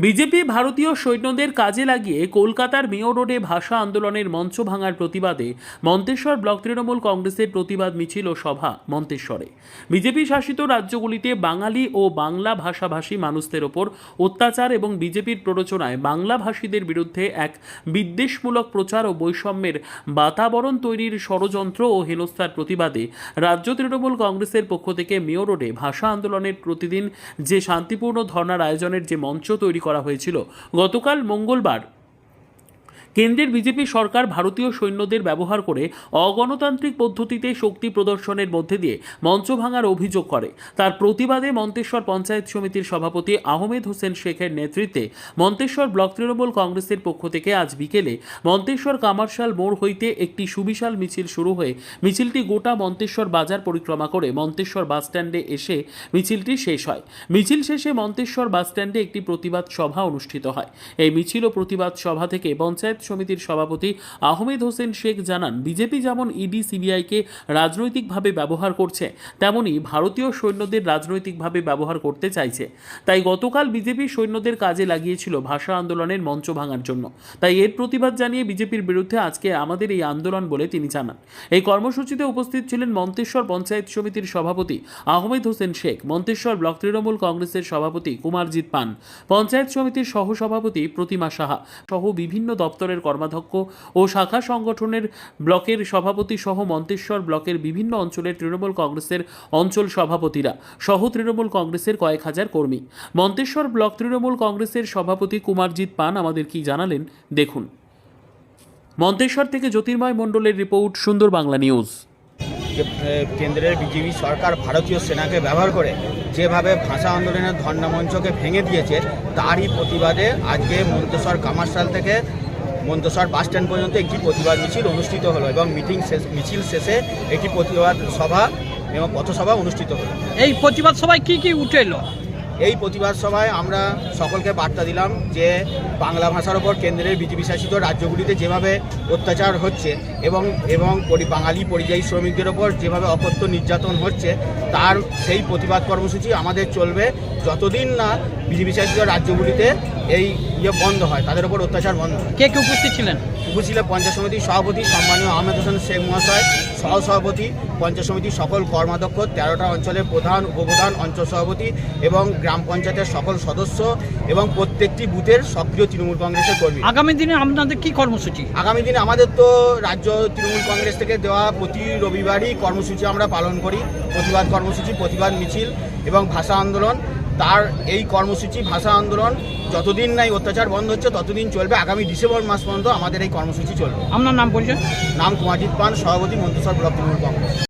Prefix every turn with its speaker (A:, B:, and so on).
A: BJP ভারতীয় সৈন্যদের কাজে লাগিয়ে কলকাতার মেয়র রোডে ভাষা আন্দোলনের মঞ্চ ভাঙার প্রতিবাদে মন্তেশ্বর ব্লক তৃণমূল কংগ্রেসের প্রতিবাদ মিছিল ও সভা মন্তেশ্বরে। বিজেপি শাসিত রাজ্যগুলিতে বাঙালি ও বাংলা ভাষাভাষী মানুষদের ওপর অত্যাচার এবং বিজেপির প্ররোচনায় বাংলাভাষীদের বিরুদ্ধে এক বিদ্বেষমূলক প্রচার ও বৈষম্যের বাতাবরণ তৈরির ষড়যন্ত্র ও হেনস্থার প্রতিবাদে রাজ্য তৃণমূল কংগ্রেসের পক্ষ থেকে মেয়র রোডে ভাষা আন্দোলনের প্রতিদিন যে শান্তিপূর্ণ ধর্নার আয়োজনের যে মঞ্চ তৈরি করা হয়েছিল। গতকাল মঙ্গলবার কেন্দ্রের বিজেপি সরকার ভারতীয় সৈন্যদের ব্যবহার করে অগণতান্ত্রিক পদ্ধতিতে শক্তি প্রদর্শনের মধ্যে দিয়ে মঞ্চ ভাঙার অভিযোগ করে। তার প্রতিবাদে মন্তেশ্বর পঞ্চায়েত সমিতির সভাপতি আহমেদ হোসেন শেখের নেতৃত্বে মন্তেশ্বর ব্লক তৃণমূল কংগ্রেসের পক্ষ থেকে আজ বিকেলে মন্তেশ্বর কামারশাল মোড় হইতে একটি সুবিশাল মিছিল শুরু হয়ে মিছিলটি গোটা মন্তেশ্বর বাজার পরিক্রমা করে মন্তেশ্বর বাসস্ট্যান্ডে এসে মিছিলটি শেষ হয়। মিছিল শেষে মন্তেশ্বর বাসস্ট্যান্ডে একটি প্রতিবাদ সভা অনুষ্ঠিত হয়। এই মিছিল ও প্রতিবাদ সভা থেকে পঞ্চায়েত সমিতির সভাপতি আহমেদ হোসেন শেখ জানান, বিজেপি যেমন ইডি সিবিআইকে রাজনৈতিকভাবে ব্যবহার করছে, তেমনি ভারতীয় সৈন্যদের রাজনৈতিকভাবে ব্যবহার করতে চাইছে। তাই গতকাল বিজেপি সৈন্যদের কাজে লাগিয়েছিল ভাষা আন্দোলনের মঞ্চ ভাঙার জন্য। তাই এর প্রতিবাদ জানিয়ে বিজেপির বিরুদ্ধে আজকে আমাদের এই আন্দোলন বলে তিনি জানান। এই কর্মসূচিতে উপস্থিত ছিলেন মন্তেশ্বর পঞ্চায়েত সমিতির সভাপতি আহমেদ হোসেন শেখ, মন্তেশ্বর ব্লক তৃণমূল কংগ্রেসের সভাপতি কুমারজিৎ পান, পঞ্চায়েত সমিতির সহসভাপতি প্রতিমা সাহা সহ বিভিন্ন দপ্তরের কর্মাধ্যক্ষ ও শাখা সংগঠনের ব্লকের সভাপতি সহ মন্তেশ্বর ব্লকের বিভিন্ন অঞ্চলের তৃণমূল কংগ্রেসের অঞ্চল সভাপতিরা সহ তৃণমূল কংগ্রেসের কয়েক হাজার কর্মী। মন্তেশ্বর ব্লক তৃণমূল কংগ্রেসের সভাপতি কুমারজিৎ পান আমাদের কি জানালেন দেখুন। মন্তেশ্বর থেকে জ্যোতির্ময় মণ্ডলের রিপোর্ট, সুন্দর বাংলা নিউজ।
B: কেন্দ্রের বিজেপি সরকার ভারতীয় সেনাকে ব্যবহার করে যেভাবে ভাষা আন্দোলনের ধর্ণামঞ্চকে ভেঙে দিয়েছে, তারই প্রতিবাদে আজকে মন্তেশ্বর কামারশাল থেকে মন্তেশ্বর বাস স্ট্যান্ড পর্যন্ত একটি প্রতিবাদ মিছিল অনুষ্ঠিত হলো এবং মিটিং শেষ, মিছিল শেষে একটি প্রতিবাদ সভা এবং পথসভা অনুষ্ঠিত হলো।
C: এই প্রতিবাদ সভায় কি কি উঠে এলো?
B: এই প্রতিবাদ সভায় আমরা সকলকে বার্তা দিলাম যে বাংলা ভাষার ওপর কেন্দ্রের বিজেপি শাসিত রাজ্যগুলিতে যেভাবে অত্যাচার হচ্ছে এবং এবং বাঙালি পরিযায়ী শ্রমিকদের ওপর যেভাবে অকথ্য নির্যাতন হচ্ছে তার সেই প্রতিবাদ কর্মসূচি আমাদের চলবে যতদিন না বিজেপি শাসিত রাজ্যগুলিতে এই ইয়ে বন্ধ হয় তাদের ওপর অত্যাচার বন্ধ হয়।
C: কে কে উপস্থিত ছিলেন?
B: উপস্থিত পঞ্চায়েত সমিতির সভাপতি সম্মানীয় আহমেদ হোসেন শেখ মহাশয় সহসভাপতি পঞ্চায়েত সমিতির সকল কর্মাধ্যক্ষ তেরোটা অঞ্চলের প্রধান উপপ্রধান অঞ্চল সভাপতি এবং গ্রাম পঞ্চায়েতের সকল সদস্য এবং প্রত্যেকটি বুথের সক্রিয় তৃণমূল কংগ্রেসের কর্মী।
C: আগামী দিনে আপনাদের কি কর্মসূচি?
B: আগামী দিনে আমাদের তো রাজ্য তৃণমূল কংগ্রেস থেকে দেওয়া প্রতি রবিবারই কর্মসূচি আমরা পালন করি। প্রতিবাদ কর্মসূচি প্রতিবাদ মিছিল এবং ভাষা আন্দোলন। তার এই কর্মসূচি ভাষা আন্দোলন যতদিন নাই অত্যাচার বন্ধ হচ্ছে ততদিন চলবে। আগামী ডিসেম্বর মাস পর্যন্ত আমাদের এই কর্মসূচি চলবে।
C: আপনার নাম পরিচয়?
B: নাম কুমারজিৎ পান সভাপতি মন্ত্রিসর ব্লক তৃণমূল কংগ্রেস।